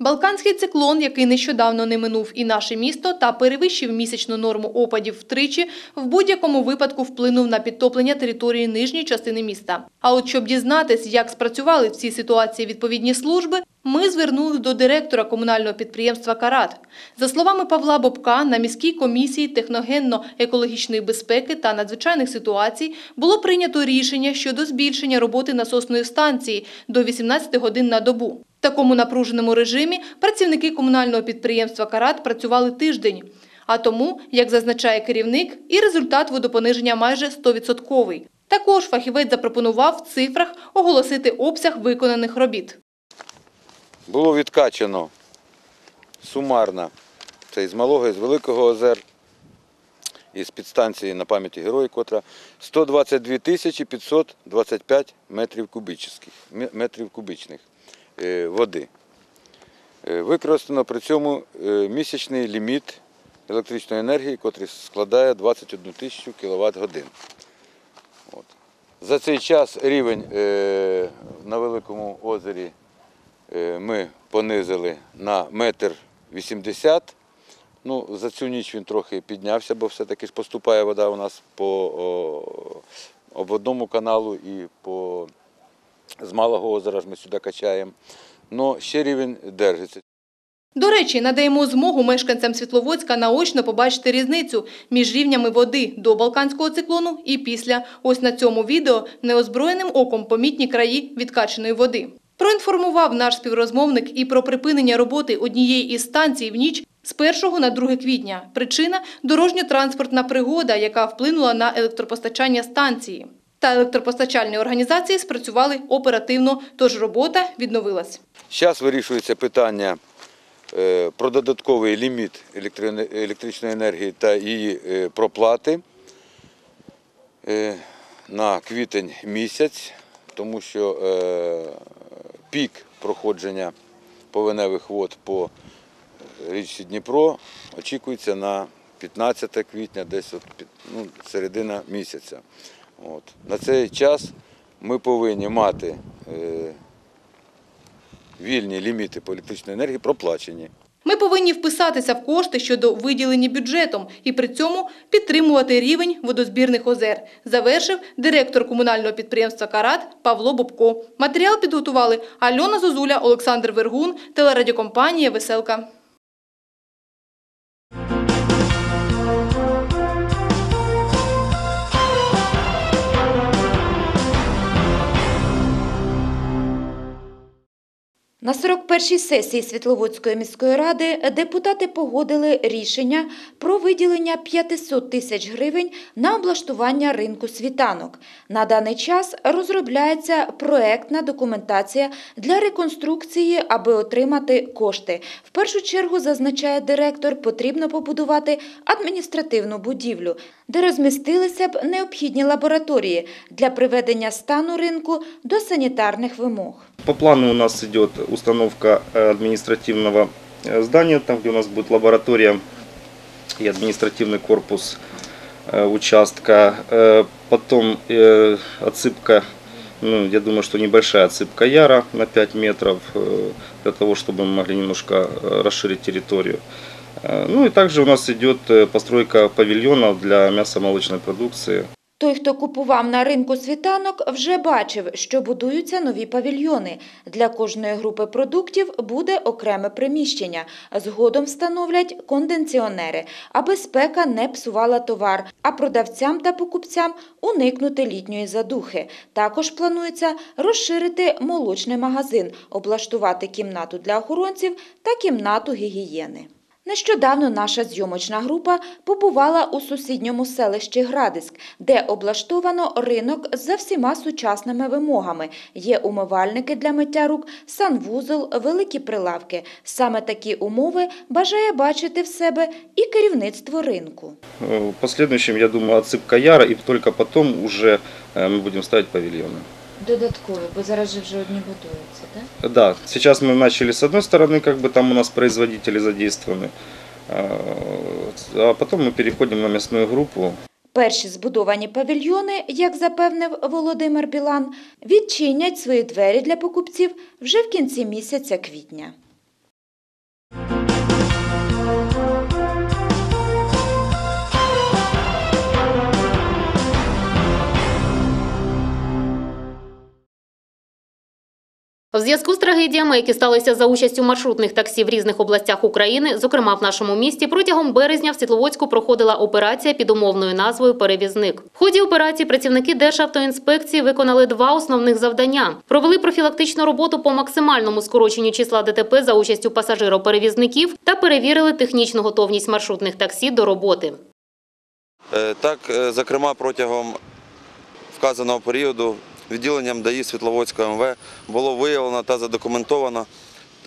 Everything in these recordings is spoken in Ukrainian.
Балканський циклон, який нещодавно не минув і наше місто та перевищив місячну норму опадів втричі, в будь-якому випадку вплинув на підтоплення території нижньої частини міста. А от щоб дізнатись, як спрацювали в цій ситуації відповідні служби, ми звернулись до директора комунального підприємства «Карат». За словами Павла Бобка, на міській комісії техногенно-екологічної безпеки та надзвичайних ситуацій було прийнято рішення щодо збільшення роботи насосної станції до 18 годин на добу. В такому напруженому режимі працівники комунального підприємства «Карат» працювали тиждень. А тому, як зазначає керівник, і результат водопониження майже 100%. Також фахівець запропонував в цифрах оголосити обсяг виконаних робіт. Було відкачано сумарно, це із малого, із великого озер, із підстанції на пам'яті героїв, котра 122 тисячі 525 метрів кубічних, води. Е, Використано при цьому е, місячний ліміт електричної енергії, котрий складає 21 тисячу кВт годин. За цей час рівень е, на Великому озері е, ми понизили на метр вісімдесят. Ну, за цю ніч він трохи піднявся, бо все-таки поступає вода у нас по обводному каналу і по з малого озера ж ми сюди качаємо. Ну, ще рівень держиться. До речі, надаємо змогу мешканцям Світловодська наочно побачити різницю між рівнями води до Балканського циклону і після. Ось на цьому відео неозброєним оком помітні краї відкаченої води. Проінформував наш співрозмовник і про припинення роботи однієї із станцій в ніч з 1 на 2 квітня. Причина – дорожньо-транспортна пригода, яка вплинула на електропостачання станції. Та електропостачальні організації спрацювали оперативно, тож робота відновилась. Зараз вирішується питання е, про додатковий ліміт електричної енергії та її е, проплати е, на квітень місяць, тому що пік проходження повеневих вод по річці Дніпро очікується на 15 квітня, десь ну, середина місяця. От. На цей час ми повинні мати е, вільні ліміти по електричній енергії проплачені. Ми повинні вписатися в кошти щодо виділені бюджетом і при цьому підтримувати рівень водозбірних озер, завершив директор комунального підприємства «Карат» Павло Бобко. Матеріал підготували Альона Зозуля, Олександр Вергун, телерадіокомпанія «Веселка». На 41-й сесії Світловодської міської ради депутати погодили рішення про виділення 500 тисяч гривень на облаштування ринку світанок. На даний час розробляється проектна документація для реконструкції, аби отримати кошти. В першу чергу, зазначає директор, потрібно побудувати адміністративну будівлю, де розмістилися б необхідні лабораторії для приведення стану ринку до санітарних вимог. По плану у нас идет установка э, административного э, здания, там где у нас будет лаборатория и административный корпус э, участка. Потом отсыпка, ну, я думаю, что небольшая отсыпка яра на 5 метров, для того, чтобы мы могли немножко расширить территорию. Ну и также у нас идет постройка павильонов для мясомолочной продукции. Той, хто купував на ринку світанок, вже бачив, що будуються нові павільйони. Для кожної групи продуктів буде окреме приміщення. Згодом встановлять конденціонери, аби спека не псувала товар, а продавцям та покупцям уникнути літньої задухи. Також планується розширити молочний магазин, облаштувати кімнату для охоронців та кімнату гігієни. Нещодавно наша зйомочна група побувала у сусідньому селищі Градиськ, де облаштовано ринок за всіма сучасними вимогами. Є умивальники для миття рук, санвузол, великі прилавки. Саме такі умови бажає бачити в себе і керівництво ринку. Э, В последующем, я думаю, отсыпка яра, и только потом уже э, мы будем ставить павильоны. Додаткові, бо зараз же вже одні будуються, так? Да, сейчас мы начали с одной стороны, как бы там у нас производители задействованы, а а потом мы переходим на мясную группу. Перші збудовані павільйони, як запевнив Володимир Білан, відчинять свої двері для покупців вже в кінці місяця квітня. В зв'язку з трагедіями, які сталися за участю маршрутних таксі в різних областях України, зокрема в нашому місті, протягом березня в Світловодську проходила операція під умовною назвою Перевізник. В ході операції працівники Державтоінспекції виконали два основних завдання: провели профілактичну роботу по максимальному скороченню числа ДТП за участю пасажироперевізників та перевірили технічну готовність маршрутних таксі до роботи. Е, Так, е, зокрема, протягом вказаного періоду відділенням ДАІ Світловодського МВ було виявлено та задокументовано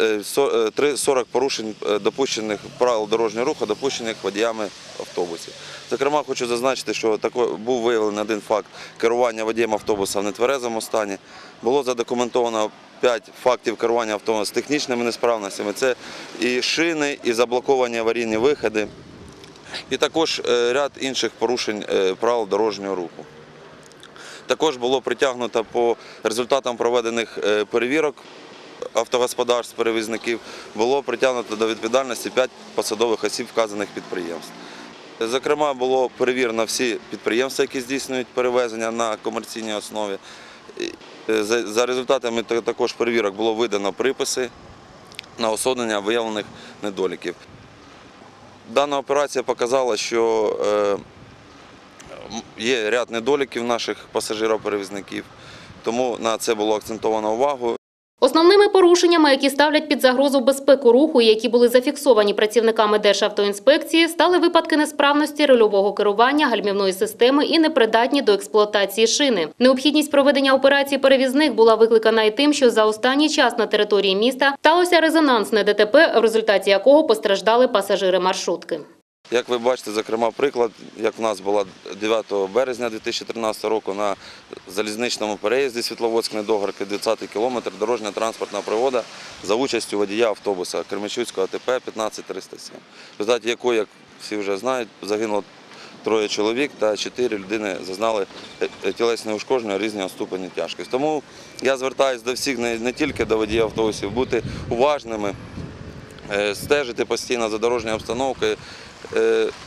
е, со- е, три- 40 порушень е, допущених правил дорожнього руху, допущених водіями автобусів. Зокрема, хочу зазначити, що був виявлений один факт керування водієм автобуса в нетверезому стані. Було задокументовано 5 фактів керування автобусом з технічними несправностями. Це і шини, і заблоковані аварійні виходи і також е, ряд інших порушень е, правил дорожнього руху. Також було притягнуто по результатам проведених е, перевірок автогосподарств, перевізників, було притягнуто до відповідальності 5 посадових осіб вказаних підприємств. Зокрема, було перевірено всі підприємства, які здійснюють перевезення на комерційній основі. Е, За результатами також перевірок було видано приписи на усунення виявлених недоліків. Дана операція показала, що е, є ряд недоліків наших пасажирів-перевізників, тому на це було акцентовано увагу. Основними порушеннями, які ставлять під загрозу безпеку руху, і які були зафіксовані працівниками Державтоінспекції, стали випадки несправності рульового керування, гальмівної системи і непридатні до експлуатації шини. Необхідність проведення операції перевізник була викликана і тим, що за останній час на території міста сталося резонансне ДТП, в результаті якого постраждали пасажири маршрутки. Як ви бачите, зокрема, приклад, як в нас була 9 березня 2013 року на залізничному переїзді Світловодськ недогорки 20 кілометр дорожня транспортна пригода за участю водія автобуса Кременчуцького АТП 15307, в результаті якої, як всі вже знають, загинуло троє чоловік та чотири людини зазнали е, тілесне ушкодження різного ступені тяжкості. Тому я звертаюся до всіх, не, тільки до водіїв автобусів, бути уважними, е, стежити постійно за дорожньою обстановкою, е,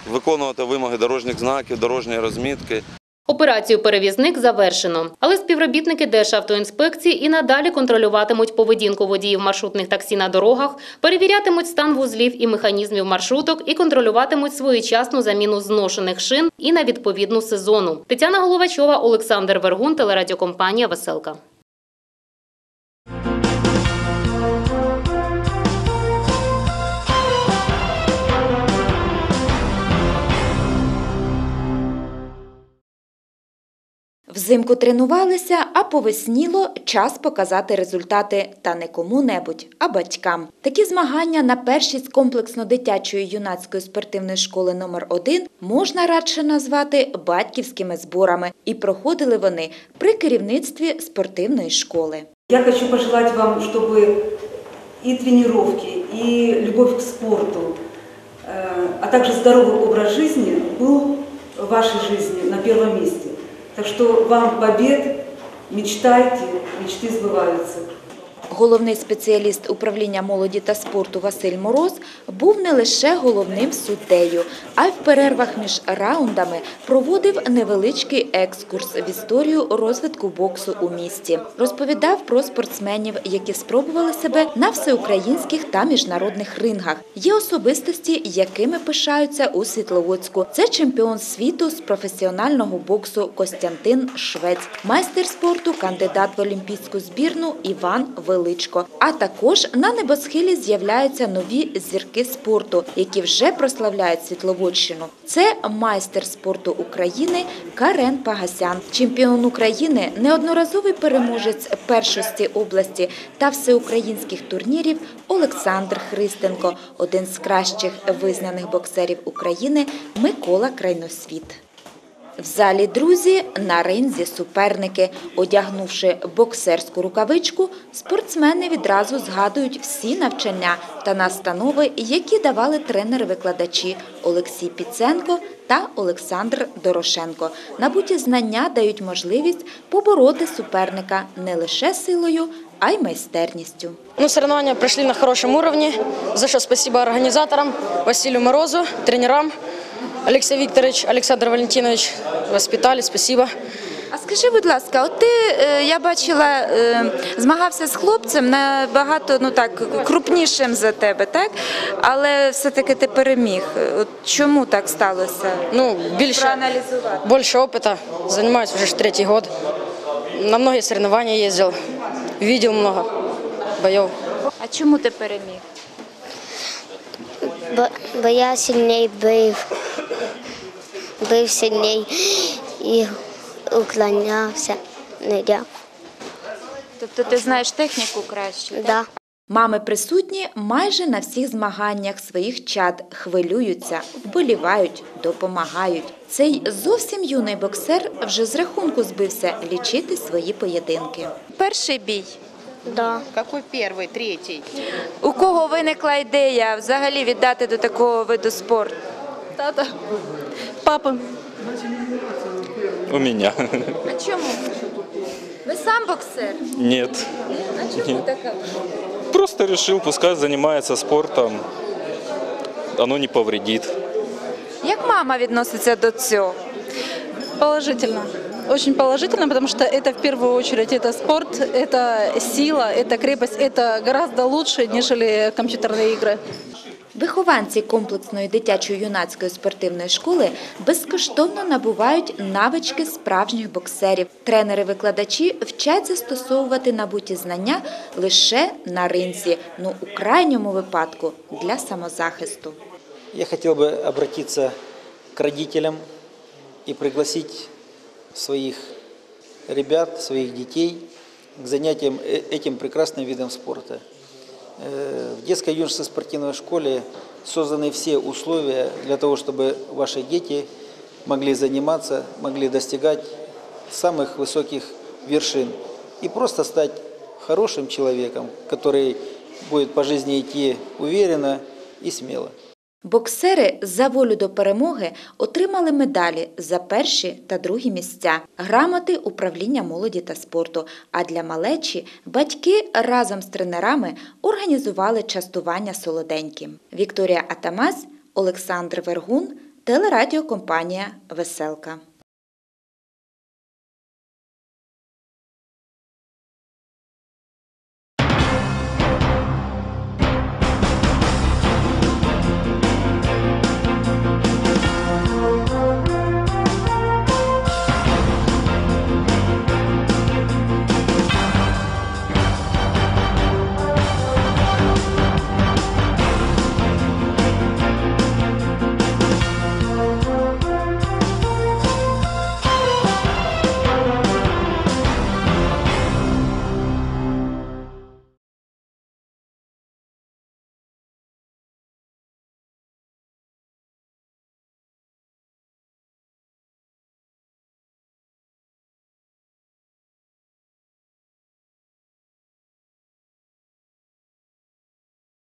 виконувати вимоги дорожніх знаків, дорожньої розмітки. Операцію перевізник завершено, але співробітники Державтоінспекції і надалі контролюватимуть поведінку водіїв маршрутних таксі на дорогах, перевірятимуть стан вузлів і механізмів маршруток і контролюватимуть своєчасну заміну зношених шин і на відповідну сезону. Тетяна Головачова, Олександр Вергун, телерадіокомпанія Веселка. Взимку тренувалися, а повесніло час показати результати та не кому-небудь, а батькам. Такі змагання на першість комплексно-дитячої юнацької спортивної школи номер 1 можна радше назвати батьківськими зборами, і проходили вони при керівництві спортивної школи. Я хочу пожелать вам, чтобы и тренировки, и любовь к спорту, э, а также здоровый образ жизни был в вашей жизни на первом месте. Так что вам побед, мечтайте, мечты сбываются. Головний спеціаліст управління молоді та спорту Василь Мороз був не лише головним суддею, а й в перервах між раундами проводив невеличкий екскурс в історію розвитку боксу у місті. Розповідав про спортсменів, які спробували себе на всеукраїнських та міжнародних рингах. Є особистості, якими пишаються у Світловодську. Це чемпіон світу з професіонального боксу Костянтин Швець, майстер спорту, кандидат в олімпійську збірну Іван Величко. А також на небосхилі з'являються нові зірки спорту, які вже прославляють Світловодщину. Це майстер спорту України Карен Пагасян, чемпіон України, неодноразовий переможець першості області та всеукраїнських турнірів Олександр Христенко, один з кращих визнаних боксерів України Микола Крайносвіт. В залі друзі на ринзі суперники. Одягнувши боксерську рукавичку, спортсмени відразу згадують всі навчання та настанови, які давали тренери-викладачі Олексій Піценко та Олександр Дорошенко. Набуті знання дають можливість побороти суперника не лише силою, а й майстерністю. Ну, соревнования прошли на хорошем уровне, за что спасибо организаторам, Василию Морозу, тренерам. Алексей Викторович, Александр Валентинович воспитали, спасибо. А скажи, будь ласка, от ти, е, я бачила, е, змагався з хлопцем набагато ну так, крупнішим за тебе, так? Але все-таки ти переміг. От чому так сталося? Ну, більше, більше опыта. Занимаюсь уже ж третий год. На многие соревнования ездил. Видел много боев. А чому ти переміг? Бо, бо я сильний бив, бив сильний і уклонявся. Не дя. Тобто ти знаєш техніку краще? так? Да. Мами присутні майже на всіх змаганнях своїх чад хвилюються, вболівають, допомагають. Цей зовсім юний боксер вже з рахунку збився лічити свої поєдинки. Перший бій. Да. Какой первый, третий? У кого виникла ідея взагалі віддати до такого виду спорту? Тата. Папа. У меня. А чому? Ви сам боксер? Нет. А чому така? Просто решил, пускай занимается спортом. Оно не повредит. Як мама відноситься до цього? Положительно. Очень положительно, потому что это в первую очередь это спорт, это сила, это крепость, это гораздо лучше, нежели компьютерные игры. Вихованці комплексної дитячо-юнацької спортивної школи безкоштовно набувають навички справжніх боксерів. Тренери-викладачі вчать застосовувати набуті знання лише на ринзі, ну у крайньому випадку для самозахисту. Я хотел бы обратиться к родителям и пригласить своих ребят, своих детей к занятиям э- этим прекрасным видом спорта. Э, В детско-юношеской спортивной школе созданы все условия для того, чтобы ваши дети могли заниматься, могли достигать самых высоких вершин и просто стать хорошим человеком, который будет по жизни идти уверенно и смело. Боксери за волю до перемоги отримали медалі за перші та другі місця, грамоти управління молоді та спорту. А для малечі батьки разом з тренерами організували частування солоденьким. Вікторія Атамас, Олександр Вергун, телерадіокомпанія Веселка.